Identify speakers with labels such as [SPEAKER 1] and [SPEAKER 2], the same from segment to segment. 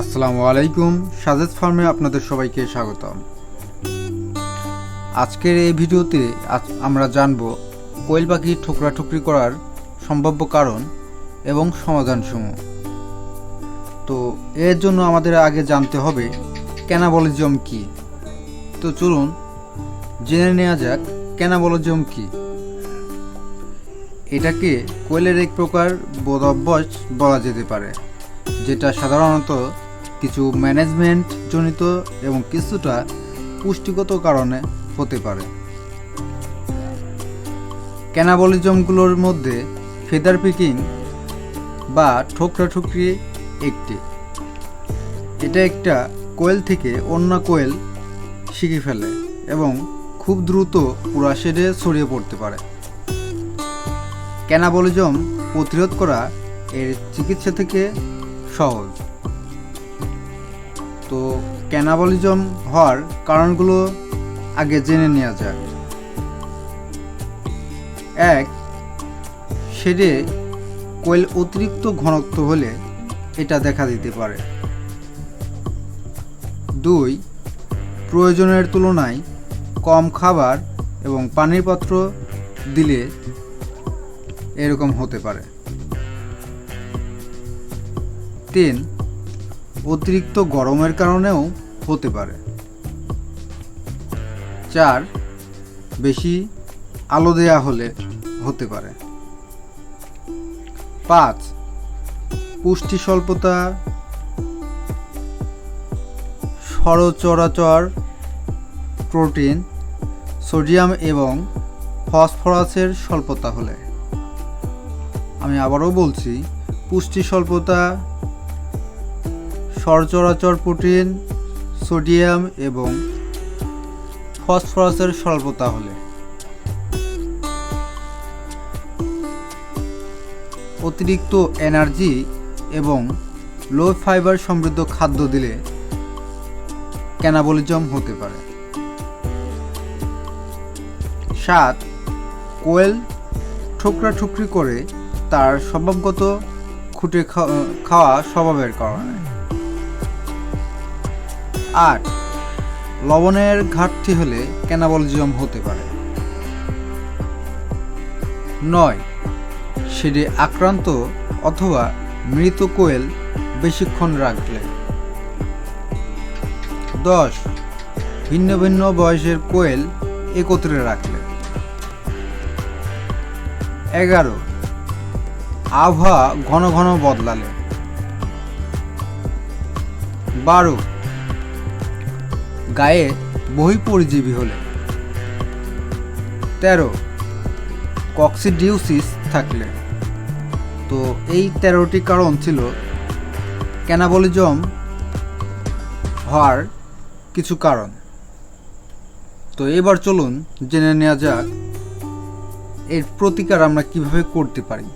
[SPEAKER 1] আসসালামু আলাইকুম, সাজেদ ফার্মে আপনাদের সবাইকে স্বাগতম। আজকের এই ভিডিওতে আমরা জানব কোয়েল পাখি ঠুকরি করার সম্ভাব্য কারণ এবং সমাধানসমূহ। তো এর জন্য আমাদের আগে জানতে হবে ক্যানাবলিজম কি? তো চলুন, জেনে নেওয়া যাক ক্যানাবলিজম কি। এটাকে কোয়েলের এক প্রকার বোধ অভ্যাস বলা যেতে পারে, যেটা সাধারণত কিছু ম্যানেজমেন্ট জনিত এবং কিছুটা পুষ্টিগত কারণে হতে পারে। ক্যানাবলিজমগুলোর মধ্যে ফেদার পিকিং বা ঠোকরাঠুকরি একটি। এটা একটা কোয়েল থেকে অন্য কোয়েল শিখে ফেলে এবং খুব দ্রুত পুরা শেডে ছড়িয়ে পড়তে পারে। ক্যানাবলিজম প্রতিরোধ করা এর চিকিৎসা থেকে সহজ। তো ক্যানাবলিজম হওয়ার কারণগুলো আগে জেনে নেওয়া যাক। এক শেডে কোয়েল অতিরিক্ত ঘনত্ব হলে এটা দেখা দিতে পারে। দুই, প্রয়োজনের তুলনায় কম খাবার এবং পানির পাত্র দিলে এরকম হতে পারে। তিন অতিরিক্ত গরমের কারণেও হতে পারে। চার, বেশি আলো দেয়া হলে হতে পারে। পাঁচ, পুষ্টি স্বল্পতা, সরচরাচর প্রোটিন, সোডিয়াম এবং ফসফরাসের স্বল্পতা হলে। আমি আবারও বলছি, পুষ্টি স্বল্পতা সরচরাচর প্রোটিন, সোডিয়াম এবং ফসফরাসের স্বল্পতা হলে। অতিরিক্ত এনার্জি এবং লো ফাইবার সমৃদ্ধ খাদ্য দিলে ক্যানাবলিজম হতে পারে। সাত, কোয়েল ঠোকরা ঠুকরি করে তার স্বভাবগত খুঁটে খাওয়া- স্বভাবের কারণে। আট। লবণের ঘাটতি হলে ক্যানাবলিজম হতে পারে। নয়। সেটি আক্রান্ত অথবা মৃত কোয়েল বেশিক্ষণ রাখলে। দশ। ভিন্ন ভিন্ন বয়সের কোয়েল একত্রে রাখলে। এগারো। আবহাওয়া ঘন ঘন বদলালে। বারো। গায়ে বহিপরিজীবী হলে। তেরো কক্সিডিউসিস থাকলে। তো এই তেরোটি কারণ ছিল ক্যানাবলিজম হওয়ার কিছু কারণ। তো এবার চলুন জেনে নেওয়া যাক এর প্রতিকার আমরা কীভাবে করতে পারি।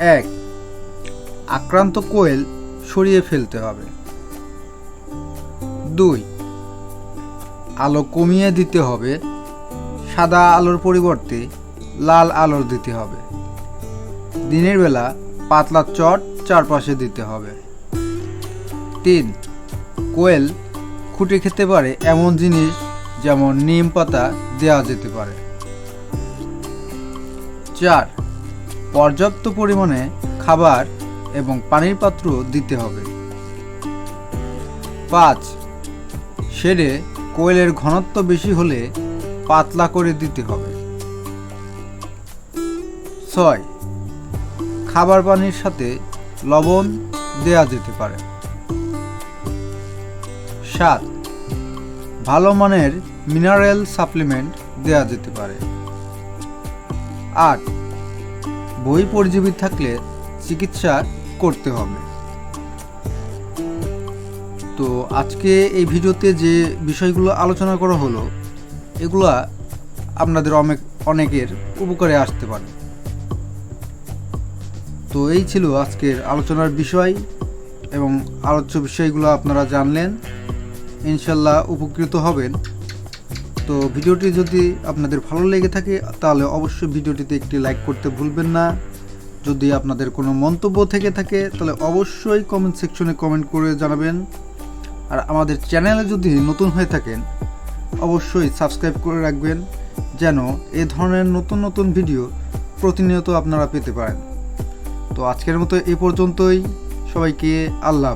[SPEAKER 1] এক, আক্রান্ত কোয়েল সরিয়ে ফেলতে হবে। দুই। আলো কমিয়ে দিতে হবে, সাদা আলোর পরিবর্তে লাল আলোর দিতে হবে। দিনের বেলা পাতলা চট চারপাশে দিতে হবে। তিন, কোয়েল খুঁটে খেতে পারে এমন জিনিস যেমন নিম পাতা দেওয়া যেতে পারে। চার, পর্যাপ্ত পরিমাণে খাবার এবং পানির পাত্র দিতে হবে। পাঁচ শেডে কোয়েলের ঘনত্ব বেশি হলে পাতলা করে দিতে হবে। ছয়, খাবার পানির সাথে লবণ দেয়া যেতে পারে। সাত, ভালো মানের মিনারেল সাপ্লিমেন্ট দেয়া যেতে পারে। আট, বই পরিজীবী থাকলে চিকিৎসা করতে হবে। তো আজকে এই ভিডিওতে যে বিষয়গুলো আলোচনা করা হলো, এগুলো আপনাদের অনেক, অনেকের উপকারে আসতে পারে। তো এই ছিল আজকের আলোচনার বিষয় এবং আলোচ্য বিষয়গুলো আপনারা জানলেন। ইনশাল্লাহ উপকৃত হবেন। তো ভিডিওটি যদি আপনাদের ভালো লেগে থাকে, তাহলে অবশ্যই ভিডিওটিতে একটি লাইক করতে ভুলবেন না। যদি আপনাদের কোনো মন্তব্য থেকে থাকে, তাহলে অবশ্যই কমেন্ট সেকশনে কমেন্ট করে জানাবেন। আর আমাদের চ্যানেলে যদি নতুন হয়ে থাকেন, অবশ্যই সাবস্ক্রাইব করে রাখবেন, যেন এ ধরনের নতুন নতুন ভিডিও প্রতিনিয়ত আপনারা পেতে পারেন। তো আজকের মতো এ পর্যন্তই। সবাইকে আল্লাহ